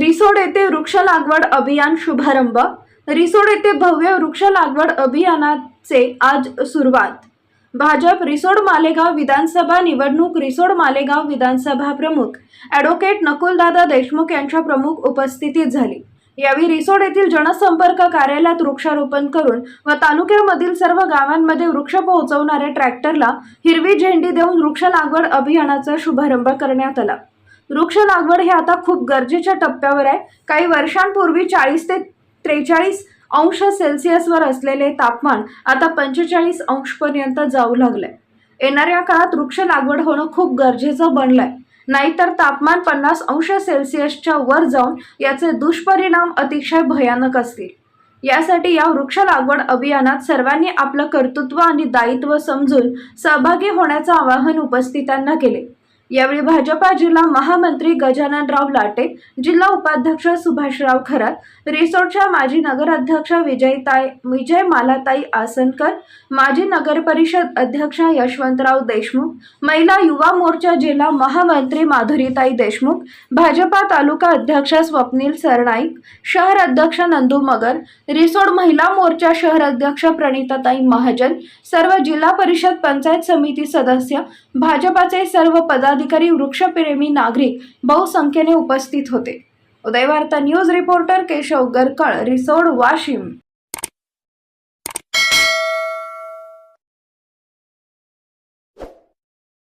रिसोड येथे वृक्ष लागवड अभियान शुभारंभ. रिसोड येथे भव्य वृक्ष लागवड अभियानाचे आज सुरुवात. भाजप रिसोड मालेगाव विधानसभा निवडणूक रिसोड मालेगाव विधानसभा प्रमुख ॲडव्होकेट नकुलदादा देशमुख यांच्या प्रमुख उपस्थितीत झाली. यावेळी रिसोड येथील जनसंपर्क कार्यालयात वृक्षारोपण करून व तालुक्यामधील सर्व गावांमध्ये वृक्ष पोहोचवणाऱ्या ट्रॅक्टरला हिरवी झेंडी देऊन वृक्ष लागवड अभियानाचा शुभारंभ करण्यात आला. वृक्ष लागवड हे आता खूप गरजेच्या टप्प्यावर आहे. काही वर्षांपूर्वी चाळीस ते त्रेचाळीस अंश सेल्सिअसवर असलेले तापमान आता पंचेचाळीस अंशपर्यंत जाऊ लागलंय. येणाऱ्या काळात वृक्ष लागवड होणं खूप गरजेचं बनलंय. नाहीतर तापमान पन्नास अंश सेल्सिअसच्या वर जाऊन याचे दुष्परिणाम अतिशय भयानक असतील. यासाठी या वृक्ष लागवड अभियानात सर्वांनी आपलं कर्तृत्व आणि दायित्व समजून सहभागी होण्याचं आवाहन उपस्थितांना केले. यावेळी भाजपा जिल्हा महामंत्री गजाननराव लाटे जिल्हा उपाध्यक्ष सुभाषराव खरात रिसोर्टच्या माजी नगराध्यक्ष विजयताई विजय मालाताई आसनकर माजी नगर परिषद अध्यक्ष यशवंतराव देशमुख महिला युवा मोर्चा जिल्हा महामंत्री माधुरीताई देशमुख भाजपा तालुका अध्यक्ष स्वप्नील सरनाईक शहर अध्यक्ष नंदू मगर रिसोड महिला मोर्चा शहर अध्यक्ष प्रणिताताई महाजन सर्व जिल्हा परिषद पंचायत समिती सदस्य भाजपाचे सर्व पदाधिकारी वृक्षप्रेमी नागरिक बहुसंख्येने उपस्थित होते. Udayvarta news reporter Keshav Garkal Risod Washim.